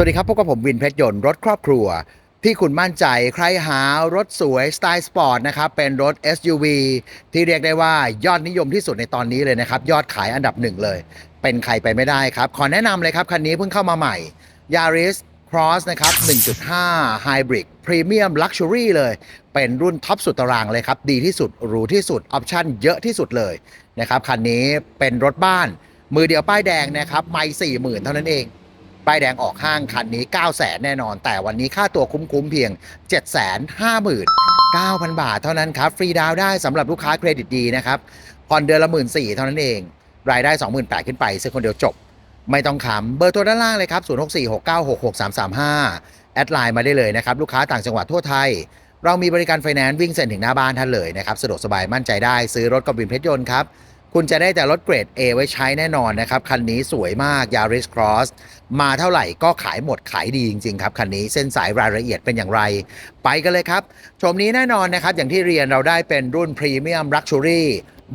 สวัสดีครับ พบกับผมวินเพชรยนต์รถครอบครัว ที่คุณมั่นใจใครหารถสวยสไตล์สปอร์ตนะครับ เป็นรถ SUV ที่เรียกได้ว่ายอดนิยมที่สุดในตอนนี้เลยนะครับ ยอดขายอันดับหนึ่งเลย เป็นใครไปไม่ได้ครับ ขอแนะนำเลยครับ คันนี้เพิ่งเข้ามาใหม่ Yaris Cross นะครับ 1.5 Hybrid Premium Luxury เลย เป็นรุ่นท็อปสุดตารางเลยครับ ดีที่สุด หรูที่สุด ออปชั่นเยอะที่สุดเลยนะครับ คันนี้เป็นรถบ้าน มือเดียวป้ายแดงนะครับ ไม่สี่หมื่นเท่านั้นเอง ป้ายแดงออกห้างคันนี้ 9 0 0แสนแน่นอน แต่วันนี้ค่าตัวคุ้มๆเพียง 7 5 9 0 0 0 บาทเท่านั้นครับ ฟรีดาวน์ได้สำหรับลูกค้าเครดิตดีนะครับผ่อนเดือนละ1 4 0 0 0เท่านั้นเอง รายได้ 28,000ขึ้นไปซื้อคนเดียวจบ ไม่ต้องขำเบอร์โทรด้านล่างเลยครับ 0646966335 แอดไลน์มาได้เลยนะครับ ลูกค้าต่างจังหวัดทั่วไทย เรามีบริการไฟแนนซ์วิ่งเซ็นถึงหน้าบ้านท่านเลยนะครับสะดวกสบายมั่นใจได้ซื้อรถกับวินเพชรยนต์ครับ คุณจะได้แต่รถเกรด A ไว้ใช้แน่นอนนะครับ คันนี้สวยมาก Yaris Cross มาเท่าไหร่ก็ขายหมดขายดีจริงๆครับ คันนี้เส้นสายรายละเอียดเป็นอย่างไร ไปกันเลยครับ ชมนี้แน่นอนนะครับ อย่างที่เรียนเราได้เป็นรุ่น Premium Luxury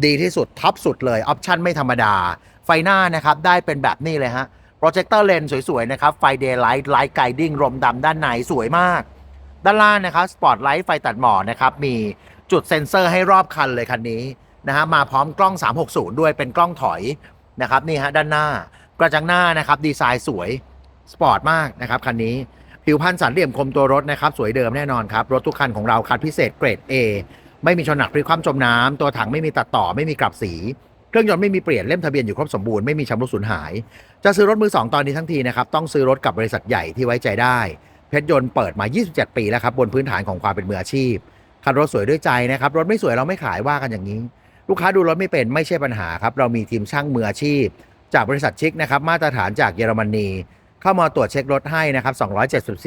ดีที่สุดท็อปสุดเลย ออปชั่นไม่ธรรมดา ไฟหน้านะครับ ได้เป็นแบบนี้เลยฮะโปรเจคเตอร์เลนสวยๆนะครับ ไฟเดย์ไลท์ไลท์ไกดิ้งรมดำด้านในสวยมาก ด้านล่างนะครับสปอตไลท์ไฟตัดหมอกนะครับมีจุดเซ็นเซอร์ให้รอบคันเลยคันนี้ นะฮะมาพร้อมกล้อง 360 ด้วยเป็นกล้องถอยนะครับนี่ฮะด้านหน้ากระจังหน้านะครับดีไซน์สวยสปอร์ตมากนะครับคันนี้ผิวพรรณสันเหลี่ยมคมตัวรถนะครับสวยเดิมแน่นอนครับ รถทุกคันของเราคัดพิเศษเกรด A ไม่มีชนหนักพลิกคว่ำจมน้ำตัวถังไม่มีตัดต่อไม่มีกลับสี เครื่องยนต์ไม่มีเปลี่ยนเล่มทะเบียนอยู่ครบสมบูรณ์ไม่มีชำรุดสูญหาย จะซื้อรถมือสองตอนนี้ทั้งทีนะครับต้องซื้อรถกับบริษัทใหญ่ที่ไว้ใจได้ เพชรยนต์เปิดมา 27 ปีแล้วครับบนพื้นฐานของความเป็นมืออาชีพคันรถสวยด้วยใจนะครับรถไม่สวยเราไม่ขายว่ากันอย่างนี้ ลูกค้าดูรถไม่เป็นไม่ใช่ปัญหาครับ เรามีทีมช่างมืออาชีพ จากบริษัทชิคนะครับ มาตรฐานจากเยอรมนี เข้ามาตรวจเช็ครถให้นะครับ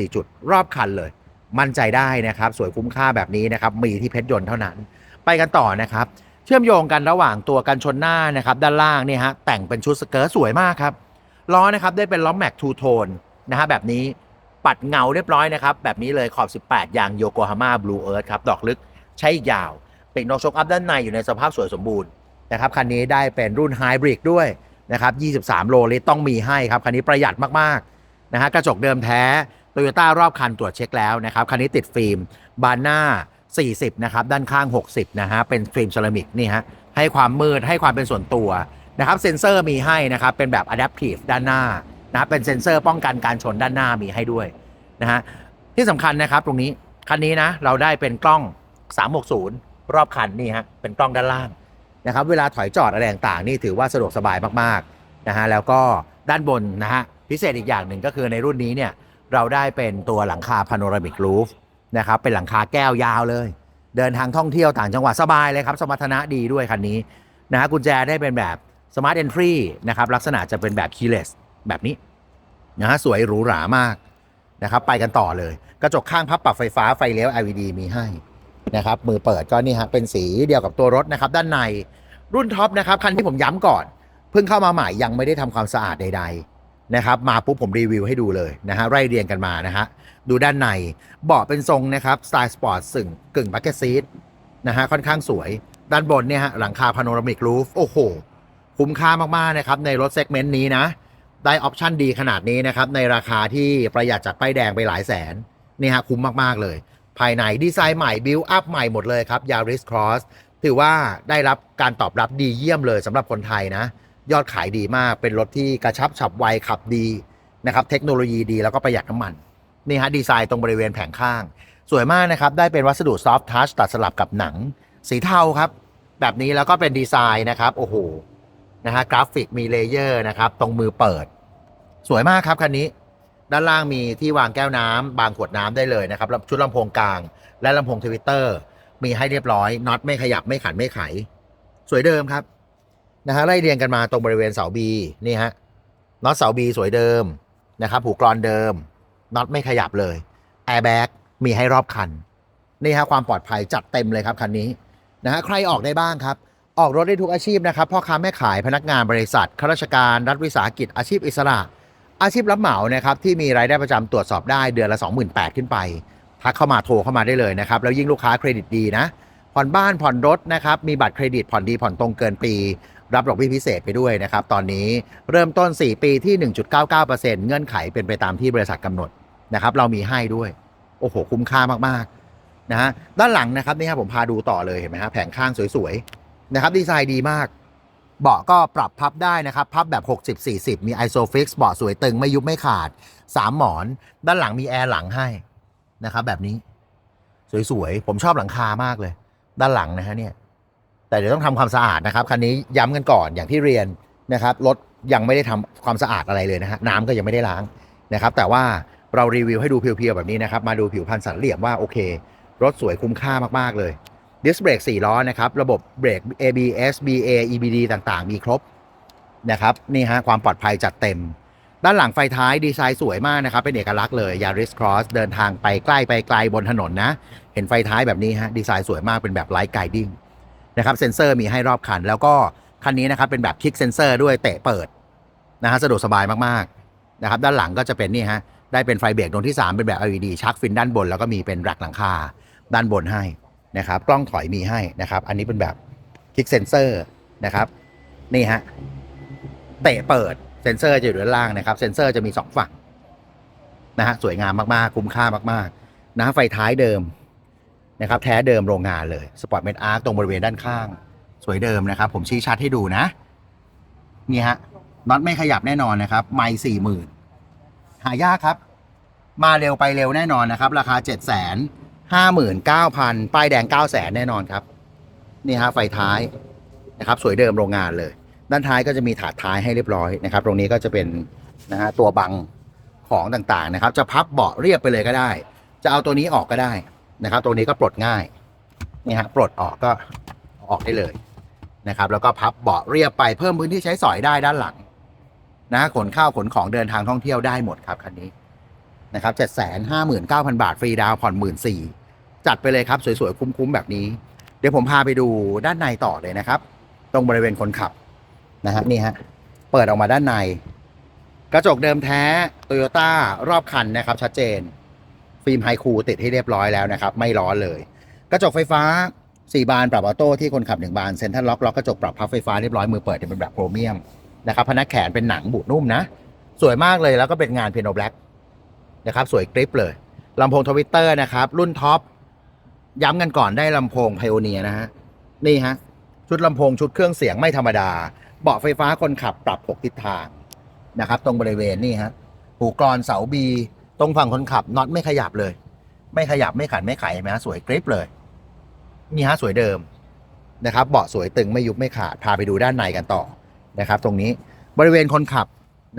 274 จุดรอบคันเลย มั่นใจได้นะครับ สวยคุ้มค่าแบบนี้นะครับ มีที่เพชรยนต์เท่านั้น ไปกันต่อนะครับ เชื่อมโยงกันระหว่างตัวกันชนหน้านะครับ ด้านล่างเนี่ยฮะแต่งเป็นชุดสเกิร์ตสวยมากครับล้อนะครับได้เป็นล้อแม็กทูโทนนะฮะแบบนี้ปัดเงาเรียบร้อยนะครับ แบบนี้เลยขอบ 18 ยางโยโกฮาม่าบลูเอิร์ธครับ ดอกลึกใช้ยาว ปีกนกชกอัพด้านในอยู่ในสภาพสวยสมบูรณ์นะครับคันนี้ได้เป็นรุ่นไฮบริดด้วยนะครับ23 โลลิตรต้องมีให้ครับคันนี้ประหยัดมากๆนะฮะกระจกเดิมแท้โตโยต้ารอบคันตรวจเช็คแล้วนะครับคันนี้ติดฟิล์มบานหน้า 40 นะครับ ด้านข้าง 60 นะฮะเป็นฟิล์มเซรามิกนี่ฮะให้ความมืดให้ความเป็นส่วนตัวนะครับเซ็นเซอร์มีให้นะครับเป็นแบบ adaptive ด้านหน้านะเป็นเซ็นเซอร์ป้องกันการชนด้านหน้ามีให้ด้วยนะฮะที่สำคัญนะครับตรงนี้คันนี้นะเราได้เป็นกล้อง 360 รอบคันนี่ฮะเป็นกล้องด้านล่างนะครับเวลาถอยจอดอะไรต่างๆนี่ถือว่าสะดวกสบายมากๆนะฮะแล้วก็ด้านบนนะฮะพิเศษอีกอย่างหนึ่งก็คือในรุ่นนี้เนี่ยเราได้เป็นตัวหลังคาพาโนรามิกรูฟนะครับเป็นหลังคาแก้วยาวเลย เดินทางท่องเที่ยวต่างจังหวัดสบายเลยครับ สมรรถนะดีด้วยคันนี้นะฮะกุญแจได้เป็นแบบ Smart Entry นะครับลักษณะจะเป็นแบบ keyless แบบนี้นะฮะสวยหรูหรามากนะครับไปกันต่อเลย กระจกข้างพับปรับไฟฟ้าไฟเลี้ยว LED มีให้ นะครับมือเปิดก็นี่ฮะเป็นสีเดียวกับตัวรถนะครับด้านในรุ่นท็อปนะครับคันที่ผมย้ำก่อน เพิ่งเข้ามาใหม่ยังไม่ได้ทำความสะอาดใด ๆนะครับมาปุ๊บผมรีวิวให้ดูเลยนะฮะไล่เรียงกันมานะฮะดูด้านในเบาะเป็นทรงนะครับสไตล์สปอร์ตสึ่งกึ่งบักเก็ตซีทนะฮะค่อนข้างสวย ด้านบนเนี่ยฮะหลังคาพาโนรามิกรูฟโอ้โหคุ้มค่ามากๆนะครับในรถเซกเมนต์นี้นะได้ออปชั่นดีขนาดนี้นะครับในราคาที่ประหยัดจากป้ายแดงไปหลายแสนนี่ฮะคุ้มมากๆเลย ภายในดีไซน์ใหม่บิลอัพใหม่หมดเลยครับ Yaris Cross ถือว่าได้รับการตอบรับดีเยี่ยมเลยสำหรับคนไทยนะ ยอดขายดีมากเป็นรถที่กระชับฉับไวขับดีนะครับเทคโนโลยีดีแล้วก็ประหยัดน้ำมัน นี่ฮะดีไซน์ตรงบริเวณแผงข้าง สวยมากนะครับ ได้เป็นวัสดุซอฟท์ทัชตัดสลับกับหนัง สีเทาครับ แบบนี้แล้วก็เป็นดีไซน์นะครับ โอ้โหนะฮะกราฟิกมีเลเยอร์นะครับ ตรงมือเปิด สวยมากครับคันนี้ ด้านล่างมีที่วางแก้วน้ำบางขวดน้ำได้เลยนะครับชุดลำโพงกลาง และลำโพงทวิตเตอร์มีให้เรียบร้อยน็อตไม่ขยับไม่ขันไม่ไข สวยเดิมครับนะฮะไล่เรียงกันมาตรงบริเวณเสาบีนี่ฮะน็อตเสาบีสวยเดิมนะครับผูกกรอนเดิมน็อตไม่ขยับเลยแอร์แบ็กมีให้รอบคันนี่ฮะความปลอดภัยจัดเต็มเลยครับคันนี้นะฮะใครออกได้บ้างครับ ออกรถได้ทุกอาชีพนะครับพ่อค้าแม่ขายพนักงานบริษัทข้าราชการรัฐวิสาหกิจอาชีพอิสระ อาชีพรับเหมานะครับที่มีรายได้ประจำตรวจสอบได้เดือนละ 28,000 ขึ้นไป ทักเข้ามาโทรเข้ามาได้เลยนะครับ แล้วยิ่งลูกค้าเครดิตดีนะ ผ่อนบ้านผ่อนรถนะครับ มีบัตรเครดิตผ่อนดีผ่อนตรงเกินปี รับดอกเบี้ยพิเศษไปด้วยนะครับ ตอนนี้เริ่มต้น 4 ปีที่ 1.99%เงื่อนไขเป็นไปตามที่บริษัทกำหนดนะครับ เรามีให้ด้วย โอ้โห คุ้มค่ามากๆนะฮะด้านหลังนะครับนี่ครับผมพาดูต่อเลยเห็นไหมฮะแผงข้างสวยๆนะครับดีไซน์ดีมาก เบาะก็ปรับพับได้นะครับ พับแบบ 60-40 มี Isofix เบาะสวยตึงไม่ยุบไม่ขาด 3 หมอน ด้านหลังมีแอร์หลังให้นะครับ แบบนี้ สวยๆ ผมชอบหลังคามากเลย ด้านหลังนะฮะเนี่ย แต่เดี๋ยวต้องทำความสะอาดนะครับ คันนี้ย้ำกันก่อนอย่างที่เรียนนะครับรถยังไม่ได้ทำความสะอาดอะไรเลยนะฮะน้ำก็ยังไม่ได้ล้างนะครับ แต่ว่าเรารีวิวให้ดูเพียวๆแบบนี้นะครับ มาดูผิวพรรณสันเหลี่ยมว่าโอเค รถสวยคุ้มค่ามากๆเลย ดิสเบรก4ล้อนะครับ ระบบเบรก ABS BA EBD ต่างๆ มีครบนะครับนี่ฮะความปลอดภัยจัดเต็ม ด้านหลังไฟท้ายดีไซน์สวยมากนะครับ เป็นเอกลักษณ์เลย Yaris Cross เดินทางไปใกล้ไปไกลบนถนนนะ เห็นไฟท้ายแบบนี้ฮะดีไซน์สวยมากเป็นแบบไลท์ไกดิ้งนะครับเซ็นเซอร์มีให้รอบคัน แล้วก็คันนี้นะครับเป็นแบบคลิกเซ็นเซอร์ด้วยเตะเปิดนะฮะสะดวกสบายมากๆนะครับด้านหลังก็จะเป็นนี่ฮะได้เป็นไฟเบรกดวงที่ 3 เป็นแบบ LED ชักฟินด้านบนแล้วก็มีเป็นแร็กหลังคาด้านบนให้ นะครับกล้องถอยมีให้นะครับ อันนี้เป็นแบบคลิกเซนเซอร์นะครับนี่ฮะเตะเปิดเซนเซอร์จะอยู่ด้านล่างนะครับเซนเซอร์จะมี 2 ฝั่งนะฮะสวยงามมากๆ คุ้มค่ามากๆนะไฟท้ายเดิมนะครับ แท้เดิมโรงงานเลยสปอร์ตเมดอาร์ตรงบริเวณด้านข้าง สวยเดิมนะครับ ผมชี้ชัดให้ดูนะ นี่ฮะน็อตไม่ขยับแน่นอนนะครับ ไม่สี่หมื่นหายากครับ มาเร็วไปเร็วแน่นอนนะครับ ราคาเจ็ดแสน ห้าหมื่นเก้าพันป้ายแดงเก้าแสนแน่นอนครับ นี่ฮะไฟท้ายนะครับสวยเดิมโรงงานเลย ด้านท้ายก็จะมีถาดท้ายให้เรียบร้อยนะครับ ตรงนี้ก็จะเป็นนะฮะตัวบังของต่างๆนะครับ จะพับเบาะเรียบไปเลยก็ได้ จะเอาตัวนี้ออกก็ได้นะครับ ตรงนี้ก็ปลดง่ายนี่ฮะปลดออกก็ออกได้เลยนะครับ แล้วก็พับเบาะเรียบไปเพิ่มพื้นที่ใช้สอยได้ด้านหลังนะขนข้าวขนของเดินทางท่องเที่ยวได้หมดครับคันนี้ นะครับเจ็ดแสนห้าหมื่นเก้าพันบาท ฟรีดาวผ่อนหมื่นสี่จัดไปเลยครับ สวยๆ คุ้มๆ แบบนี้ เดี๋ยวผมพาไปดูด้านในต่อเลยนะครับ ตรงบริเวณคนขับนะฮะนี่ฮะเปิดออกมาด้านใน กระจกเดิมแท้โตโยต้ารอบคันนะครับ ชัดเจน ฟิล์มไฮคูลติดให้เรียบร้อยแล้วนะครับ ไม่ร้อนเลย กระจกไฟฟ้า4บานปรับออโต้ที่คนขับ1บานเซ็นทรัลล็อกล็อกกระจกปรับพับไฟฟ้าเรียบร้อยมือเปิดเป็นแบบโครเมียมนะครับพนักแขนเป็นหนังบุนุ่มนะ สวยมากเลยแล้วก็เป็นงานเพียโนแบล็ก นะครับสวยกริปเลยลำโพงทวิตเตอร์นะครับ รุ่นท็อปย้ำกันก่อนได้ลำโพงไพโอเนียนะฮะนี่ฮะชุดลำโพงชุดเครื่องเสียงไม่ธรรมดา เบาะไฟฟ้าคนขับปรับ 6 ทิศทางนะครับ ตรงบริเวณนี่ฮะหูกรอนเสาบีตรงฝั่งคนขับน็อตไม่ขยับเลย ไม่ขยับไม่ขันไม่ไขเห็นไหมฮะสวยกริปเลยนี่ฮะสวยเดิมนะครับ เบาะสวยตึงไม่ยุบไม่ขาดพาไปดูด้านในกันต่อนะครับ ตรงนี้บริเวณคนขับ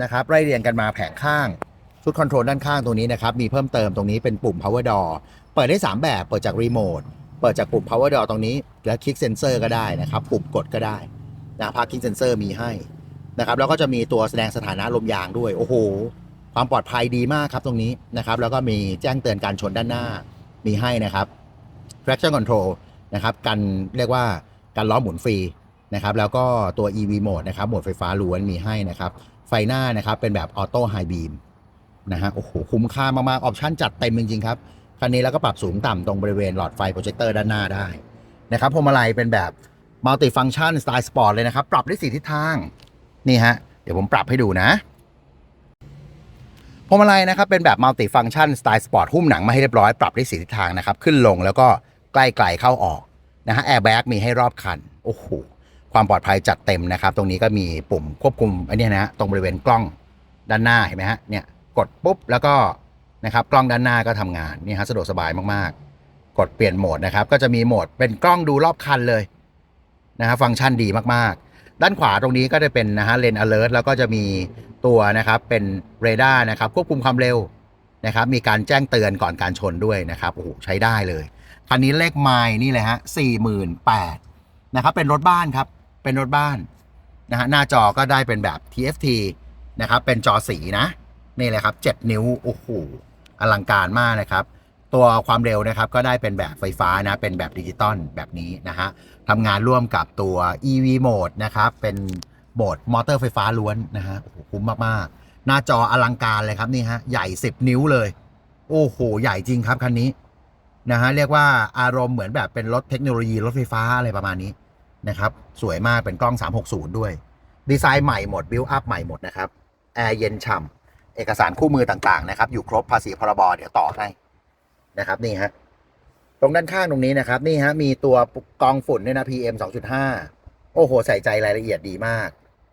นะครับ ไล่เรียงกันมาแผงข้าง ชุดคอนโทรลด้านข้างตรงนี้นะครับ มีเพิ่มเติมตรงนี้เป็นปุ่ม power door เปิดได้ 3 แบบ เปิดจากรีโมท เปิดจากปุ่ม power door ตรงนี้ แล้วคลิกเซนเซอร์ก็ได้นะครับ ปุ่มกดก็ได้นะพาคลิกเซนเซอร์มีให้นะครับ แล้วก็จะมีตัวแสดงสถานะลมยางด้วย โอ้โห ความปลอดภัยดีมากครับตรงนี้นะครับ แล้วก็มีแจ้งเตือนการชนด้านหน้า มีให้นะครับ traction control นะครับ กันเรียกว่าการล้อหมุนฟรีนะครับ แล้วก็ตัว EV mode นะครับ โหมดไฟฟ้าล้วนมีให้นะครับ ไฟหน้านะครับ เป็นแบบออโต้ไฮบีม นะฮะโอ้โหคุ้มค่ามากๆออปชั่นจัดเต็มจริงๆครับคันนี้แล้วก็ปรับสูงต่ำตรงบริเวณหลอดไฟโปรเจคเตอร์ด้านหน้าได้นะครับพวงมาลัยเป็นแบบมัลติฟัง c t ชันสไตล์สปอร์ตเลยนะครับ ปรับได้สี่ทิศทางนี่ฮะเดี๋ยวผมปรับให้ดูนะพวงมาลัยนะครับเป็นแบบมัลติฟัง c t ชันสไตล์สปอร์ตหุ้มหนังมาให้เรียบร้อยปรับได้สี่ทิศทางนะครับขึ้นลงแล้วก็ใกล้ไกลเข้าออกนะฮะแอร์แบ็กมีให้รอบคันโอ้โหความปลอดภัยจัดเต็มนะครับ ตรงนี้ก็มีปุ่มควบคุมอันนี้นะฮะตรงบริเวณกล้องด้านหน้าเห็นไหมฮะเนี่ย กดปุ๊บแล้วก็นะครับกล้องด้านหน้าก็ทำงานนี่ฮะสะดวกสบายมากๆ กดเปลี่ยนโหมดนะครับ ก็จะมีโหมดเป็นกล้องดูรอบคันเลยนะฮะฟังก์ชันดีมากๆ ด้านขวาตรงนี้ก็จะเป็นนะฮะเลน alert แล้วก็จะมีตัวนะครับเป็นเรดาร์นะครับควบคุมความเร็วนะครับ มีการแจ้งเตือนก่อนการชนด้วยนะครับโอ้โหใช้ได้เลยคันนี้เลขไมล์นี่เลยฮะสี่หมื่นแปดนะครับ เป็นรถบ้านครับ เป็นรถบ้านนะฮะหน้าจอก็ได้เป็นแบบ TFT นะครับ เป็นจอสีนะ นี่เลยครับ 7 นิ้ว โอ้โห อลังการมากนะครับ ตัวความเร็วนะครับก็ได้เป็นแบบไฟฟ้านะ เป็นแบบดิจิตอลแบบนี้นะฮะทำงานร่วมกับตัว EV Mode นะครับ เป็นโหมดมอเตอร์ไฟฟ้าล้วนนะฮะ โอ้โห คุ้มมาก ๆ หน้าจออลังการเลยครับนี่ฮะ ใหญ่ 10 นิ้วเลย โอ้โห ใหญ่จริงครับคันนี้นะฮะ เรียกว่าอารมณ์เหมือนแบบเป็นรถเทคโนโลยีรถไฟฟ้าอะไรประมาณนี้นะครับ สวยมากเป็นกล้อง 360 ด้วย ดีไซน์ใหม่หมด บิวอัพใหม่หมดนะครับ แอร์เย็นฉ่ำ เอกสารคู่มือต่างๆนะครับ อยู่ครบภาษีพรบเดี๋ยวต่อให้นะครับนี่ฮะตรงด้านข้างตรงนี้นะครับ นี่ฮะมีตัวกรองฝุ่นด้วยนะ PM 2.5 โอ้โห ใส่ใจรายละเอียดดีมาก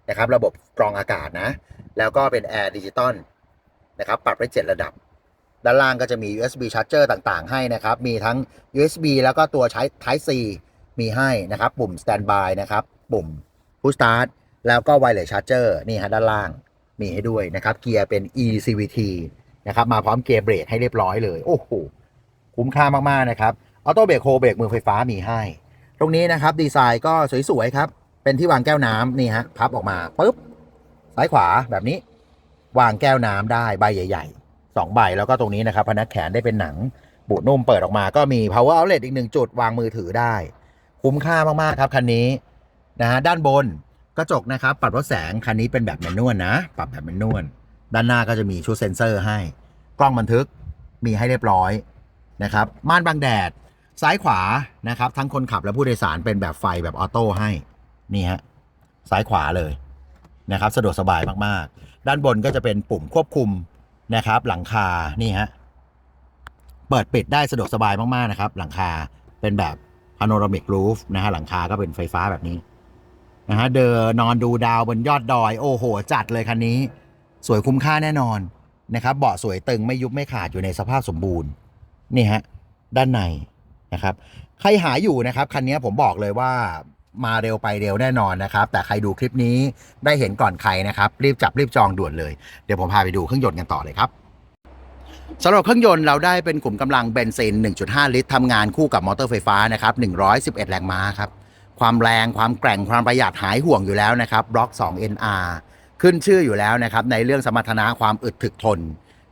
นะครับ ระบบกรองอากาศนะ แล้วก็เป็นแอร์ดิจิตอลนะครับ ปรับได้7ระดับ ด้านล่างก็จะมี USB charger ต่างๆ ให้นะครับ มีทั้ง USB แล้วก็ตัวใช้ Type C มีให้นะครับ ปุ่ม standby นะครับ ปุ่ม push start แล้วก็ wireless charger นี่ฮะด้านล่าง มีให้ด้วยนะครับ เกียร์เป็น eCVT นะครับมาพร้อมเกียร์เบรกให้เรียบร้อยเลย โอ้โหคุ้มค่ามากๆนะครับออโต้เบรกโฮเบรกมือไฟฟ้ามีให้ ตรงนี้นะครับดีไซน์ก็สวยๆครับ เป็นที่วางแก้วน้ำนี่ฮะพับออกมาปุ๊บซ้ายขวาแบบนี้ วางแก้วน้ำได้ใบใหญ่ๆ2ใบแล้วก็ตรงนี้นะครับพนักแขนได้เป็นหนังบุนุ่มเปิดออกมาก็มี power outlet อีกหนึ่งจุดวางมือถือได้ คุ้มค่ามากๆครับคันนี้นะฮะด้านบน กระจกนะครับ ปรับลดแสงคันนี้เป็นแบบแมนนวลนะ ปรับแบบแมนนวลด้านหน้าก็จะมีชุดเซ็นเซอร์ให้ กล้องบันทึกมีให้เรียบร้อยนะครับม่านบังแดดซ้ายขวานะครับ ทั้งคนขับและผู้โดยสารเป็นแบบไฟแบบออโต้ให้นี่ฮะซ้ายขวาเลยนะครับ สะดวกสบายมากๆ ด้านบนก็จะเป็นปุ่มควบคุมนะครับ หลังคานี่ฮะเปิดปิดได้สะดวกสบายมากๆนะครับ หลังคาเป็นแบบ panoramic roof นะฮะหลังคาก็เป็นไฟฟ้าแบบนี้ นะฮะเดินนอนดูดาวบนยอดดอย โอ้โห จัดเลยคันนี้ สวยคุ้มค่าแน่นอนนะครับเบาะสวยตึงไม่ยุบไม่ขาดอยู่ในสภาพสมบูรณ์นี่ฮะด้านในนะครับ ใครหาอยู่นะครับคันนี้ผมบอกเลยว่ามาเร็วไปเร็วแน่นอนนะครับ แต่ใครดูคลิปนี้ได้เห็นก่อนใครนะครับ รีบจับรีบจองด่วนเลย เดี๋ยวผมพาไปดูเครื่องยนต์กันต่อเลยครับสำหรับเครื่องยนต์เราได้เป็นกลุ่มกำลังเบนซิน 1.5 ลิตรทำงานคู่กับมอเตอร์ไฟฟ้านะครับ 111 แรงม้าครับ ความแรงความแกร่งความประหยัดหายห่วงอยู่แล้วนะครับบล็อก 2 NR ขึ้นชื่ออยู่แล้วนะครับในเรื่องสมรรถนะความอึดถึกทน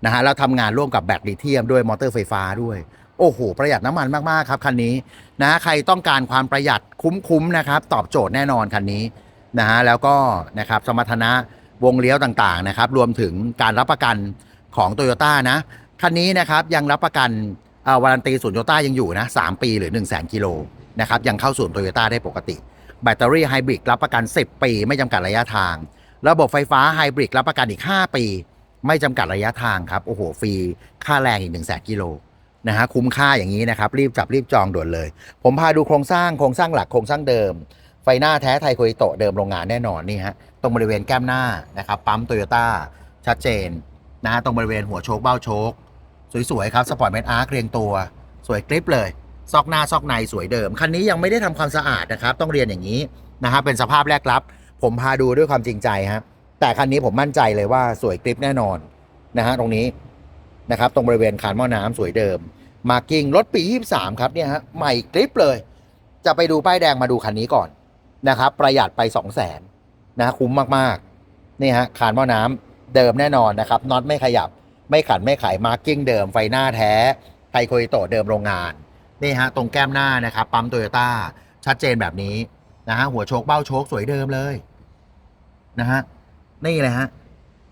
นะฮะแล้วทำงานร่วมกับแบตลิเธียมด้วยมอเตอร์ไฟฟ้าด้วย โอ้โห ประหยัดน้ำมันมาก ๆ ครับคันนี้นะใครต้องการความประหยัดคุ้ม ๆ นะครับ ตอบโจทย์แน่นอนคันนี้นะฮะแล้วก็นะครับสมรรถนะวงเลี้ยวต่าง ๆ นะครับ รวมถึงการรับประกันของ t o y ยต้นะคันนี้นะครับยังรับประกันอ่อวารันตีศูนย์โตต้ายังอยู่นะ3ปีหรือ 1 0 0 0 0แกิโล นะครับยังเข้าศูนย์โตโยต้าได้ปกติ แบตเตอรี่ไฮบริดรับประกัน 10 ปี ไม่จำกัดระยะทาง ระบบไฟฟ้าไฮบริดรับประกันอีก 5 ปี ไม่จำกัดระยะทางครับโอ้โหฟรีค่าแรงอีก1 0 0 0 0 0กิโลนะฮะคุ้มค่าอย่างนี้นะครับรีบจับรีบจองด่วนเลย ผมพาดูโครงสร้างโครงสร้างหลักโครงสร้างเดิม ไฟหน้าแท้ไทยโคอิโตะเดิมโรงงานแน่นอนนี่ฮะตรงบริเวณแก้มหน้านะครับปั๊มโตโยต้าชัดเจนนะฮะตรงบริเวณหัวโชคเบ้าโชคสวยๆครับสปอร์ตเมทอาร์เรียงตัว สวยกริปเลย ซอกหน้าซอกในสวยเดิม คันนี้ยังไม่ได้ทำความสะอาดนะครับ ต้องเรียนอย่างนี้นะฮะเป็นสภาพแรกรับ ผมพาดูด้วยความจริงใจฮะแต่คันนี้ผมมั่นใจเลยว่าสวยกริปแน่นอนนะฮะตรงนี้นะครับ ตรงบริเวณคานหม้อน้ำสวยเดิม มาร์กิ้งรถปี 23 ครับเนี่ยฮะใหม่กริปเลย จะไปดูป้ายแดงมาดูคันนี้ก่อนนะครับ ประหยัดไป 2 0 0 0 0นนะคุ้มมากๆนี่ฮะคานหม้อน้ำเดิมแน่นอนนะครับน็อตไม่ขยับไม่ขันไม่ไขมาร์กิ้งเดิมไฟหน้าแท้ไทโคอิโตเดิมโรงงาน นี่ฮะตรงแก้มหน้านะครับปั๊มโตโยต้าชัดเจนแบบนี้นะฮะหัวโชคเบ้าโชคสวยเดิมเลยนะฮะนี่เลยฮะ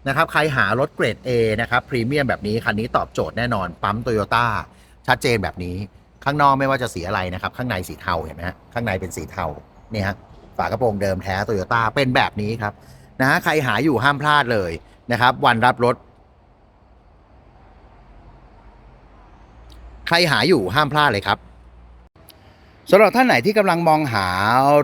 นะครับใครหารถเกรด A นะครับพรีเมียมแบบนี้คันนี้ตอบโจทย์แน่นอนปั๊มโตโยต้าชัดเจนแบบนี้ข้างนอกไม่ว่าจะสีอะไรนะครับ ข้างในสีเทาเห็นไหมฮะข้างในเป็นสีเทาเนี่ยฮะฝากระโปรงเดิมแท้โตโยต้าเป็นแบบนี้ครับนะฮะใครหาอยู่ห้ามพลาดเลยนะครับ วันรับรถ ใค รหาอยู่ห้ามพลาดเลยครับสำหรับท่านไหนที่กำลังมองหา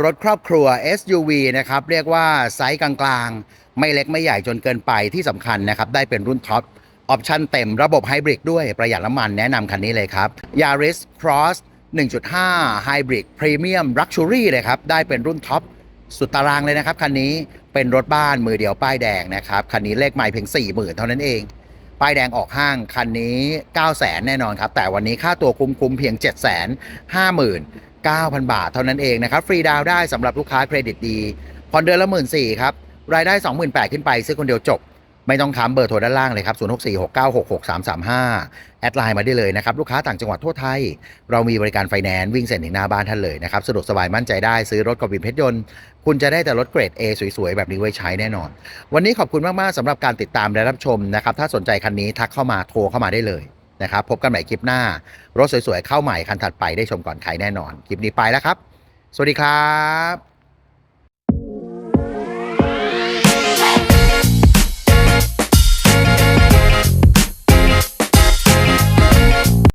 รถครอบครัว SUV นะครับ เรียกว่าไซส์กลางๆ ไม่เล็กไม่ใหญ่จนเกินไปที่สำคัญนะครับ ได้เป็นรุ่นท็อปออปชั่นเต็มระบบไฮบริดด้วยประหยัดน้ำมันแนะนำคันนี้เลยครับ Yaris Cross 1.5 Hybrid Premium Luxury เลยครับ ได้เป็นรุ่นท็อปสุดตารางเลยนะครับ คันนี้เป็นรถบ้านมือเดียวป้ายแดงนะครับ คันนี้เลขหม่เพียง 40,000 เท่านั้นเอง ป้ายแดงออกห้าง คันนี้ 9 0 0แสนแน่นอนครับ แต่วันนี้ค่าตัวคุ้มๆเพียง 7 5 9 0 0 0 บาทเท่านั้นเองนะครับ ฟรีดาวน์ได้สำหรับลูกค้าเครดิตดีผ่อนเดือนละ 1 4 0 0 0ครับ รายได้ 28,000 ขึ้นไป ซื้อคนเดียวจบ ไม่ต้องค้ำเบอร์โทรด้านล่างเลยครับ 0646966335 แอดไลน์มาได้เลยนะครับ ลูกค้าต่างจังหวัดทั่วไทย เรามีบริการไฟแนนซ์วิ่งเส้นถึงหน้าบ้านท่านเลยนะครับ สะดวกสบายมั่นใจได้ซื้อรถกับวินเพชรยนต์ คุณจะได้แต่รถเกรด A สวยๆ แบบนี้ไว้ใช้แน่นอน วันนี้ขอบคุณมากๆสำหรับการติดตามและรับชมนะครับถ้าสนใจคันนี้ทักเข้ามาโทรเข้ามาได้เลยนะครับพบกันใหม่คลิปหน้า รถสวยๆ เข้าใหม่คันถัดไปได้ชมก่อนใครแน่นอน คลิปนี้ไปแล้วครับ สวัสดีครับ